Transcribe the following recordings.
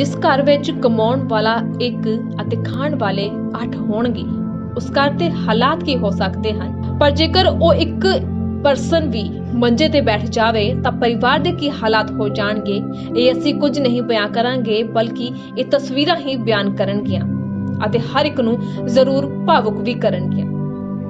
ਜਿਸ ਘਰ ਵਿੱਚ ਕਮਾਉਣ ਵਾਲਾ ਇੱਕ ਅਤੇ ਖਾਣ ਵਾਲੇ 8 ਹੋਣਗੇ, ਉਸ ਘਰ ਦੇ ਹਾਲਾਤ ਕੀ ਹੋ ਸਕਦੇ ਹਨ? ਪਰ ਜੇਕਰ ਉਹ ਇੱਕ ਪਰਸਨ ਵੀ ਮੰਜੇ ਤੇ ਬੈਠ ਜਾਵੇ, ਤਾਂ ਪਰਿਵਾਰ ਦੇ ਕੀ ਹਾਲਾਤ ਹੋ ਜਾਣਗੇ? ਇਹ ਅਸੀਂ ਕੁਝ ਨਹੀਂ ਬਿਆਨ ਕਰਾਂਗੇ, ਬਲਕਿ ਇਹ ਤਸਵੀਰਾਂ ਹੀ ਬਿਆਨ ਕਰਨਗੀਆਂ ਅਤੇ ਹਰ ਇੱਕ ਨੂੰ ਜ਼ਰੂਰ ਭਾਵੁਕ ਵੀ ਕਰਨਗੀਆਂ।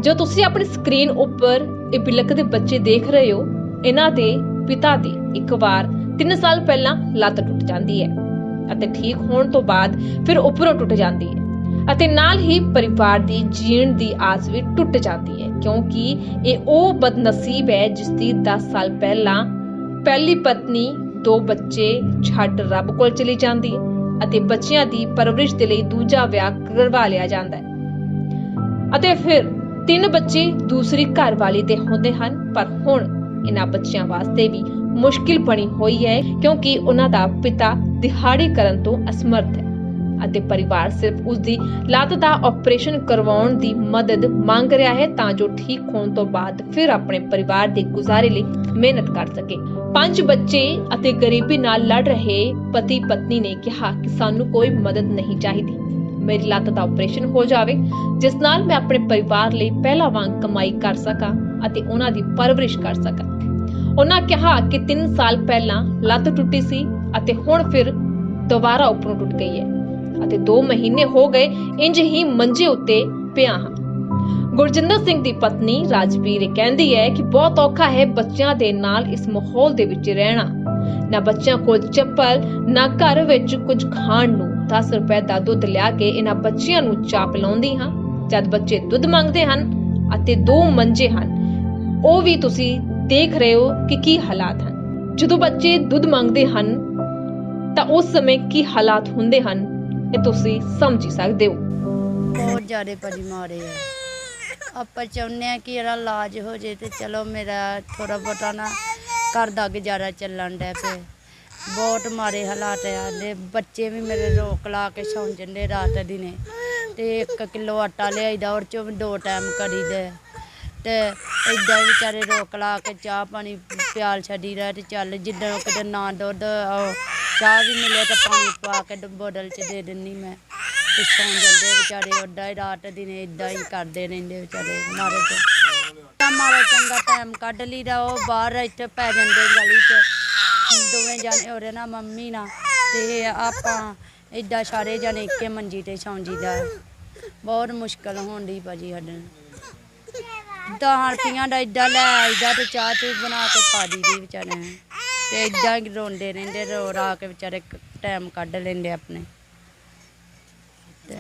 ਜੋ ਤੁਸੀਂ ਆਪਣੀ ਸਕਰੀਨ ਉੱਪਰ ਇਹ ਬਿਲਕਦੇ ਬੱਚੇ ਦੇਖ ਰਹੇ ਹੋ, ਇਹਨਾਂ ਦੇ ਪਿਤਾ ਦੀ ਇੱਕ ਵਾਰ 3 ਸਾਲ ਪਹਿਲਾਂ ਲੱਤ ਟੁੱਟ ਜਾਂਦੀ ਹੈ। ਅਤੇ ਠੀਕ ਹੋਣ ਤੋਂ ਬਾਅਦ ਫਿਰ ਉੱਪਰੋਂ ਟੁੱਟ ਜਾਂਦੀ ਹੈ। ਅਤੇ ਨਾਲ ਹੀ ਪਰਿਵਾਰ ਦੀ ਜੀਣ ਦੀ ਆਸ ਵੀ ਟੁੱਟ ਜਾਂਦੀ ਹੈ, ਕਿਉਂਕਿ ਇਹ ਉਹ ਬਦਨਸੀਬ ਹੈ ਜਿਸ ਦੀ 10 ਸਾਲ ਪਹਿਲਾਂ ਪਹਿਲੀ ਪਤਨੀ ਦੋ ਬੱਚੇ ਛੱਡ ਰੱਬ ਕੋਲ ਚਲੀ ਜਾਂਦੀ ਹੈ ਅਤੇ ਬੱਚਿਆਂ ਦੀ ਪਰਵਰਿਸ਼ ਦੇ ਲਈ ਦੂਜਾ ਵਿਆਹ ਕਰਵਾ ਲਿਆ ਜਾਂਦਾ ਹੈ। ਅਤੇ ਫਿਰ ਤਿੰਨ ਬੱਚੇ ਦੂਸਰੀ ਘਰ ਵਾਲੀ ਦੇ ਹੁੰਦੇ ਹਨ, ਪਰ ਹੁਣ ਇਹਨਾਂ ਬੱਚਿਆਂ ਵਾਸਤੇ ਵੀ ਮੁਸ਼ਕਿਲ ਬਣੀ ਹੋਈ ਹੈ ਕਿਉਂਕਿ ਉਹਨਾਂ ਦਾ ਪਿਤਾ ਦਿਹਾੜੀ ਕਰਨ ਤੋਂ ਅਸਮਰਥ ਹੈ ਅਤੇ ਪਰਿਵਾਰ ਸਿਰਫ ਉਸ ਦੀ ਲੱਤ ਦਾ ਆਪਰੇਸ਼ਨ ਕਰਵਾਉਣ ਦੀ ਮਦਦ ਮੰਗ ਰਿਹਾ ਹੈ ਤਾਂ ਜੋ ਠੀਕ ਹੋਣ ਤੋਂ ਬਾਅਦ ਫਿਰ ਆਪਣੇ ਪਰਿਵਾਰ ਦੇ ਗੁਜ਼ਾਰੇ ਲਈ ਮਿਹਨਤ ਕਰ ਸਕੇ। ਪੰਜ ਬੱਚੇ ਅਤੇ ਗਰੀਬੀ ਨਾਲ ਲੜ ਰਹੇ ਪਤੀ ਪਤਨੀ ਨੇ ਕਿਹਾ ਕਿ ਸਾਨੂੰ ਕੋਈ ਮਦਦ ਨਹੀਂ ਚਾਹੀਦੀ। ਮੇਰੀ ਲੱਤ ਦਾ ਆਪਰੇਸ਼ਨ ਹੋ ਜਾਵੇ, ਜਿਸ ਨਾਲ ਮੈਂ ਆਪਣੇ ਪਰਿਵਾਰ ਲਈ ਪਹਿਲਾਂ ਵਾਂਗ ਕਮਾਈ ਕਰ ਸਕਾਂ ਅਤੇ ਉਹਨਾਂ ਦੀ ਪਰਵਰਿਸ਼ ਕਰ ਸਕਾਂ। ਉਹਨਾਂ ਕਿਹਾ ਕਿ 3 ਸਾਲ ਪਹਿਲਾਂ ਲੱਤ ਟੁੱਟੀ ਸੀ ਅਤੇ ਹੁਣ ਫਿਰ ਦੁਬਾਰਾ ਉੱਪਰੋਂ ਟੁੱਟ ਗਈ ਹੈ ਅਤੇ 2 ਮਹੀਨੇ ਹੋ ਗਏ ਇੰਜ ਹੀ ਮੰਜੇ ਉੱਤੇ ਪਿਆ ਹਾਂ। ਗੁਰਜਿੰਦਰ ਸਿੰਘ ਦੀ ਪਤਨੀ ਰਾਜਵੀਰ ਕਹਿੰਦੀ ਹੈ ਕਿ ਬਹੁਤ ਔਖਾ ਹੈ ਬੱਚਿਆਂ ਦੇ ਨਾਲ ਇਸ ਮਾਹੌਲ ਦੇ ਵਿੱਚ ਰਹਿਣਾ। ਨਾ ਬੱਚਿਆਂ ਕੋਲ ਚੱਪਲ, ਨਾ ਘਰ ਵਿੱਚ ਕੁਝ ਖਾਣ ਨੂੰ। 10 ਰੁਪਏ ਦਾ ਦੁੱਧ ਲਿਆ ਕੇ ਇਹਨਾਂ ਬੱਚਿਆਂ ਨੂੰ ਚਾਪ ਲਾਉਂਦੀ ਹਾਂ। ਜਦ ਬੱਚੇ ਦੁੱਧ ਮੰਗਦੇ ਹਨ ਅਤੇ ਦੋ ਮੰਜੇ ਹਨ, ਉਹ ਵੀ ਤੁਸੀਂ ਦੇਖ ਰਹੇ ਹੋ ਕਿ ਕੀ ਹਾਲਾਤ ਹਨ। ਜਦੋਂ ਬੱਚੇ ਦੁੱਧ ਮੰਗਦੇ ਹਨ, ਤਾਂ ਉਸ ਸਮੇਂ ਕੀ ਹਾਲਾਤ ਹੁੰਦੇ ਹਨ, ਇਹ ਤੁਸੀਂ ਸਮਝ ਹੀ ਸਕਦੇ ਹੋ। ਬਹੁਤ ਜ਼ਿਆਦਾ ਭਾਜੀ ਮਾਰੇ ਆ। ਆਪਾਂ ਚਾਹੁੰਦੇ ਆ ਕਿ ਇਹਦਾ ਇਲਾਜ ਹੋ ਜੇ ਤੇ ਚਲੋ ਮੇਰਾ ਥੋੜਾ ਬਹੁਤਾ ਨਾ ਘਰ ਦਾ ਗੁਜ਼ਾਰਾ ਚੱਲਣ ਡੈ ਪਏ ਬਹੁਤ ਮਾਰੇ ਹਾਲਾਤ ਆ ਦੇ ਬੱਚੇ ਵੀ ਮੇਰੇ ਰੋਕ ਲਾ ਕੇ ਸੌਂ ਜਾਂਦੇ ਰਾਤ ਦਿਨੇ। ਤੇ 1 ਕਿਲੋ ਆਟਾ ਲਿਆਈਦਾ ਔਰ ਚੋਂ ਵੀ ਦੋ ਟਾਈਮ ਕਰੀਦੇ। ਤੇ ਏਦਾਂ ਹੀ ਵਿਚਾਰੇ ਰੋਕ ਲਾ ਕੇ ਚਾਹ ਪਾਣੀ ਪਿਆਲ ਛੱਡੀਦਾ ਤੇ ਚੱਲ ਜਿੱਦਾਂ ਕਿਤੇ ਨਾ ਦੁੱਧ, ਉਹ ਚਾਹ ਵੀ ਮਿਲੇ ਤਾਂ ਪਾਣੀ ਪਾ ਕੇ ਬੋਤਲ 'ਚ ਦੇ ਦਿੰਨੀ ਮੈਂ। ਤੇ ਸੌਂ ਜਾਂਦੇ ਵਿਚਾਰੇ ਓਦਾਂ ਹੀ ਰਾਤ ਦਿਨੇ ਇਦਾਂ ਹੀ ਕਰਦੇ ਰਹਿੰਦੇ ਵਿਚਾਰੇ ਮਾਰੇ ਤੇ। ਤਾਂ ਮਾਰਾ ਚੰਗਾ ਟਾਈਮ ਕੱਢ ਲਈਦਾ, ਉਹ ਬਾਹਰ ਇੱਥੇ ਪੈ ਜਾਂਦੇ ਗਲੀ 'ਚ। ਦੋਵੇਂ ਜਾਣੇ ਉਹਦੇ ਨਾਲ ਮੰਮੀ ਨਾਲ ਤੇ ਆਪਾਂ ਇਦਾਂ ਸਾਰੇ ਜਾਣੇ ਇੱਕੇ ਮੰਜੀ ਤੇ ਸੌਂ ਜੀਦਾ ਬਹੁਤ ਮੁਸ਼ਕਲ ਹੋਣ ਦੀ ਭਾਜੀ ਸਾਡੇ ਨਾਲ ਦਸ ਦਾ ਏਦਾਂ ਲੈ ਆਈਦਾ ਤੇ ਚਾਹ ਚੂਹ ਬਣਾ ਕੇ ਪਾ ਦਈਦੀ ਵਿਚਾਰੇ ਨੂੰ। ਤੇ ਏਦਾਂ ਰੋਂਦੇ ਰਹਿੰਦੇ, ਰੋ ਰਾ ਕੇ ਵਿਚਾਰੇ ਟਾਈਮ ਕੱਢ ਲੈਂਦੇ ਆਪਣੇ। ਤੇ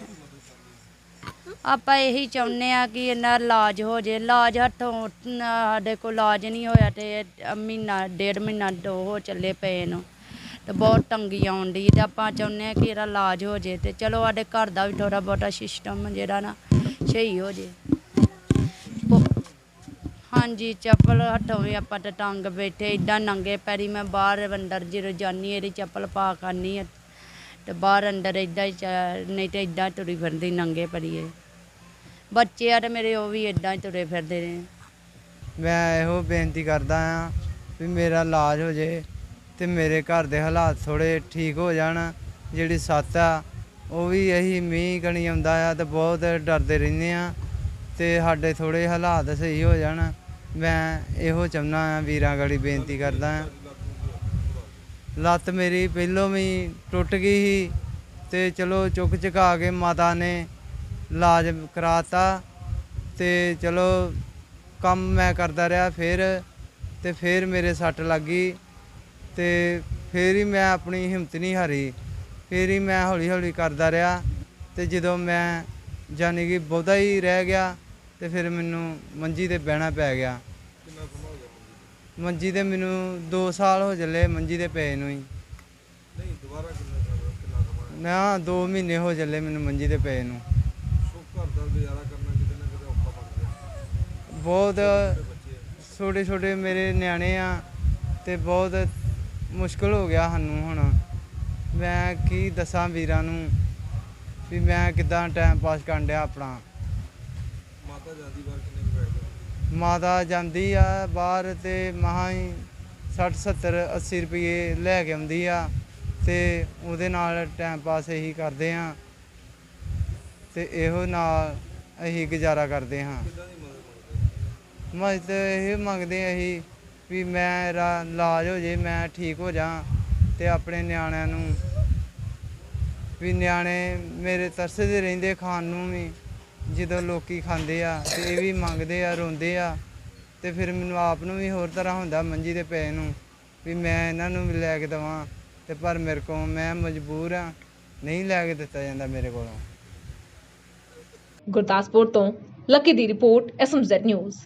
ਆਪਾਂ ਇਹੀ ਚਾਹੁੰਦੇ ਆ ਕਿ ਇਹਨਾਂ ਦਾ ਇਲਾਜ ਹੋ ਜੇ। ਇਲਾਜ ਹੱਥੋਂ ਅਹ ਸਾਡੇ ਕੋਲ ਇਲਾਜ ਨਹੀਂ ਹੋਇਆ ਤੇ ਇਹ ਮਹੀਨਾ, ਡੇਢ ਮਹੀਨਾ ਦੋ ਹੋ ਚੱਲੇ ਪਏ ਨੂੰ ਤੇ ਬਹੁਤ ਤੰਗੀ ਆਉਣ ਦੀ ਤੇ ਆਪਾਂ ਚਾਹੁੰਦੇ ਆ ਕਿ ਇਹਦਾ ਇਲਾਜ ਹੋ ਜੇ ਤੇ ਚਲੋ ਸਾਡੇ ਘਰ ਦਾ ਵੀ ਥੋੜਾ ਬਹੁਤਾ ਸਿਸਟਮ ਜਿਹੜਾ ਨਾ ਸਹੀ ਹੋ ਜੇ। ਹਾਂਜੀ, ਚੱਪਲ ਹੱਥੋਂ ਵੀ ਆਪਾਂ ਤਾਂ ਟੰਗ ਬੈਠੇ ਇਦਾਂ ਨੰਗੇ ਪੈਰੀ, ਮੈਂ ਬਾਹਰ ਅੰਦਰ ਜਦੋਂ ਜਾਨੀ ਇਹਦੀ ਚੱਪਲ ਪਾ ਖਾਨੀ ਆ ਤੇ ਬਾਹਰ ਅੰਦਰ ਇਦਾਂ ਹੀ ਚ- ਨਹੀਂ ਤੇ ਇਦਾਂ ਤੁਰੀ ਫਿਰਦੀ ਨੰਗੇ ਪਰੀਏ ਬੱਚੇ ਆ ਤੇ ਮੇਰੇ, ਉਹ ਵੀ ਇਦਾਂ ਹੀ ਤੁਰੇ ਫਿਰਦੇ ਨੇ। ਮੈਂ ਇਹੋ ਬੇਨਤੀ ਕਰਦਾ ਆ ਵੀ ਮੇਰਾ ਇਲਾਜ ਹੋ ਜੇ ਤੇ ਮੇਰੇ ਘਰ ਦੇ ਹਾਲਾਤ ਥੋੜੇ ਠੀਕ ਹੋ ਜਾਣ, ਜਿਹੜੀ ਸੱਤ ਆ, ਉਹ ਵੀ ਇਹੀ ਮੀਂਹ ਕਣੀ ਆਉਂਦਾ ਆ ਤੇ ਬਹੁਤ ਡਰਦੇ ਰਹਿੰਦੇ ਆ ਤੇ ਸਾਡੇ ਥੋੜੇ ਹਾਲਾਤ ਸਹੀ ਹੋ ਜਾਣ। ਮੈਂ ਇਹੋ ਚਾਹੁੰਦਾ ਆ ਵੀਰਾਂ ਗੜੀ ਬੇਨਤੀ ਕਰਦਾ ਆ ਲੱਤ ਮੇਰੀ ਪਹਿਲੋਂ ਵੀ ਟੁੱਟ ਗਈ ਸੀ ਤੇ ਚਲੋ ਚੁੱਕ ਚੁਕਾ ਕੇ ਮਾਤਾ ਨੇ ਇਲਾਜ ਕਰਾਤਾ ਤੇ ਚਲੋ ਕੰਮ ਮੈਂ ਕਰਦਾ ਰਿਹਾ ਫਿਰ ਤੇ ਫਿਰ ਮੇਰੇ ਸੱਟ ਲੱਗ ਗਈ ਤੇ ਫਿਰ ਹੀ ਮੈਂ ਆਪਣੀ ਹਿੰਮਤ ਨਹੀਂ ਹਾਰੀ, ਫਿਰ ਹੀ ਮੈਂ ਹੌਲੀ ਹੌਲੀ ਕਰਦਾ ਰਿਹਾ ਤੇ ਜਦੋਂ ਮੈਂ ਜਾਨੀ ਕਿ ਬਹੁਤਾ ਹੀ ਰਹਿ ਗਿਆ ਤੇ ਫਿਰ ਮੈਨੂੰ ਮੰਜੀ ਤੇ ਬਹਿਣਾ ਪੈ ਗਿਆ। ਮੰਜੀ ਤੇ? ਮੈਨੂੰ 2 ਸਾਲ ਹੋ ਚੱਲੇ ਮੰਜੀ ਤੇ ਪਏ ਨੂੰ ਹੀ। ਨਹੀਂ ਦੁਬਾਰਾ ਕਿੰਨਾ ਸਾਲ ਕਿੰਨਾ ਸਮਾਂ ਨਾ 2 ਮਹੀਨੇ ਹੋ ਚੱਲੇ ਮੈਨੂੰ ਮੰਜੀ ਤੇ ਪਏ ਨੂੰ। ਸੋ ਘਰ ਦਾ ਗੁਜ਼ਾਰਾ ਕਰਨਾ ਕਿਤੇ ਨਾ ਕਿਤੇ ਔਖਾ ਬਣ ਗਿਆ। ਬਹੁਤ ਬੱਚੇ ਛੋਟੇ ਛੋਟੇ ਮੇਰੇ ਨਿਆਣੇ ਆ ਤੇ ਬਹੁਤ ਮੁਸ਼ਕਲ ਹੋ ਗਿਆ ਸਾਨੂੰ ਹੁਣ। ਮੈਂ ਕੀ ਦੱਸਾਂ ਵੀਰਾਂ ਨੂੰ ਵੀ ਮੈਂ ਕਿਦਾਂ ਟਾਈਮ ਪਾਸ ਕਰਨ ਡਿਆ ਆਪਣਾ। ਮਾਤਾ ਜਾਂਦੀ ਵਾਰ ਕਿੰਨੇ ਮਾਤਾ ਜਾਂਦੀ ਆ ਬਾਹਰ ਤੇ ਮਹਾ ਹੀ 60 70 80 ਰੁਪਏ ਲੈ ਕੇ ਆਉਂਦੀ ਆ ਤੇ ਉਹਦੇ ਨਾਲ ਟਾਈਮ ਪਾਸ ਇਹੀ ਕਰਦੇ ਹਾਂ ਤੇ ਇਹੋ ਨਾਲ ਅਸੀਂ ਗੁਜ਼ਾਰਾ ਕਰਦੇ ਹਾਂ। ਮਦਦ ਇਹ ਮੰਗਦੇ ਹਾਂ ਅਸੀਂ ਵੀ ਮੇਰਾ ਇਲਾਜ ਹੋ ਜੇ ਮੈਂ ਠੀਕ ਹੋ ਜਾ ਤੇ ਆਪਣੇ ਨਿਆਣਿਆਂ ਨੂੰ ਵੀ ਨਿਆਣੇ ਮੇਰੇ ਤਰਸਦੇ ਰਹਿੰਦੇ ਖਾਣ ਨੂੰ ਵੀ ਜਦੋਂ ਲੋਕੀ ਖਾਂਦੇ ਆ ਤੇ ਇਹ ਵੀ ਮੰਗਦੇ ਆ, ਰੋਂਦੇ ਆ ਤੇ ਫਿਰ ਮੈਨੂੰ ਆਪ ਨੂੰ ਵੀ ਹੋਰ ਤਰ੍ਹਾਂ ਹੁੰਦਾ ਮੰਜੀ ਦੇ ਪਏ ਨੂੰ ਵੀ ਮੈਂ ਇਹਨਾਂ ਨੂੰ ਵੀ ਲੈ ਕੇ ਦਵਾਂ ਤੇ ਪਰ ਮੇਰੇ ਕੋਲ ਮੈਂ ਮਜਬੂਰ ਆ, ਨਹੀਂ ਲੈ ਕੇ ਦਿੱਤਾ ਜਾਂਦਾ ਮੇਰੇ ਕੋਲੋਂ। ਗੁਰਦਾਸਪੁਰ ਤੋਂ ਲੱਕੀ ਦੀ report S M Z news.